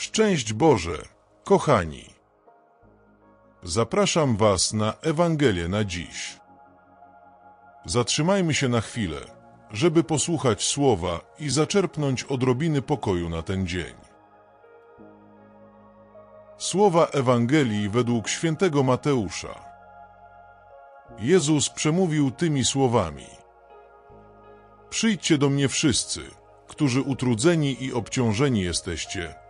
Szczęść Boże, kochani! Zapraszam Was na Ewangelię na dziś. Zatrzymajmy się na chwilę, żeby posłuchać słowa i zaczerpnąć odrobiny pokoju na ten dzień. Słowa Ewangelii według świętego Mateusza. Jezus przemówił tymi słowami: Przyjdźcie do mnie wszyscy, którzy utrudzeni i obciążeni jesteście,